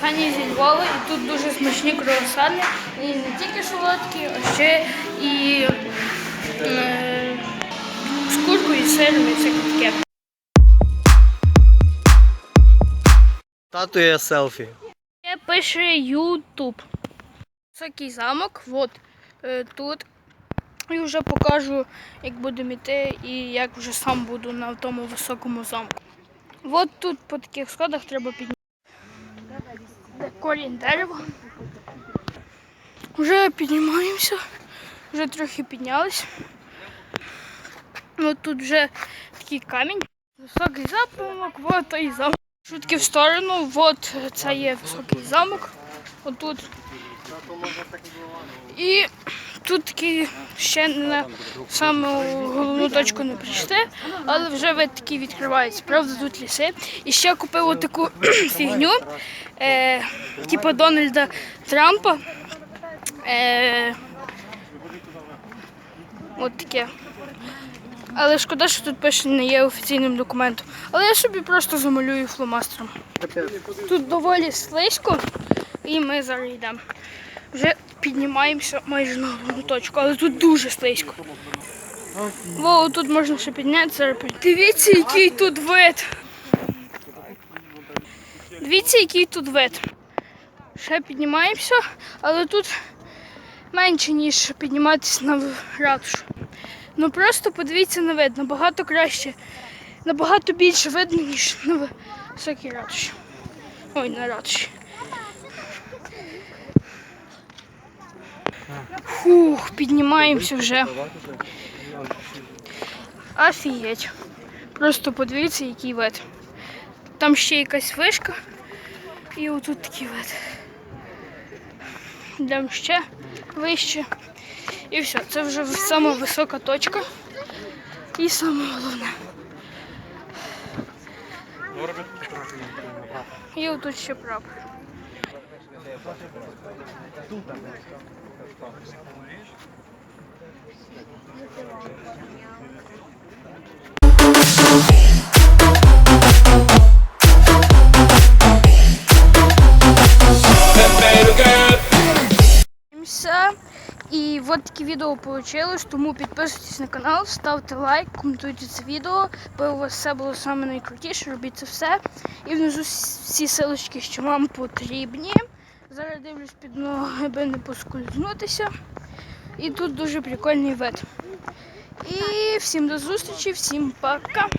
Сані зі Львова, і тут дуже смачні круасани. І не тільки солодкі, а ще і е, з куркою, і сиром і всяке таке. Татує селфі. Ще пише Ютуб. Високий замок, от е, тут. І вже покажу, як будемо йти і як вже сам буду на тому високому замку. От тут по таких сходах треба підняти. Корінь дерева. Вже піднімаємося, вже трохи піднялись. От тут вже такий камінь. Високий замок, от той замок. Шутки в сторону, от це є високий замок. Отут. І тут такі ще на саму головну точку не прийшли, але вже вид такий відкривається. Правда, тут ліси. І ще купив отаку фігню, е, типу Дональда Трампа. Е, от таке. Але шкода, що тут пише не є офіційним документом. Але я собі просто замалюю фломастером. Тут доволі слизько, і ми зараз йдемо. Вже піднімаємося майже на головну точку, але тут дуже слизько. Во, тут можна ще піднятися. Дивіться, який тут вид. Дивіться, який тут вид. Ще піднімаємося, але тут менше, ніж підніматися на ратушу. Ну просто подивіться на вид, набагато краще, набагато більше видно, ніж на високій ратуші. Ой, на ратуші. Фух, піднімаємося вже. Офігеть. Просто подивіться, який вид. Там ще якась вишка. І отут такий вид. Йдемо ще вище. І все, це вже сама висока точка. І саме головне. І отут ще прапор. Все. І от таке відео вийшло, тому підписуйтесь на канал, ставте лайк, коментуйте це відео, бо у вас все було саме найкрутіше, робіть це все. І внизу всі силочки, що вам потрібні. Зараз дивлюсь під ноги, аби не поскользнутися. І тут дуже прикольний вид. І всім до зустрічі, всім пока.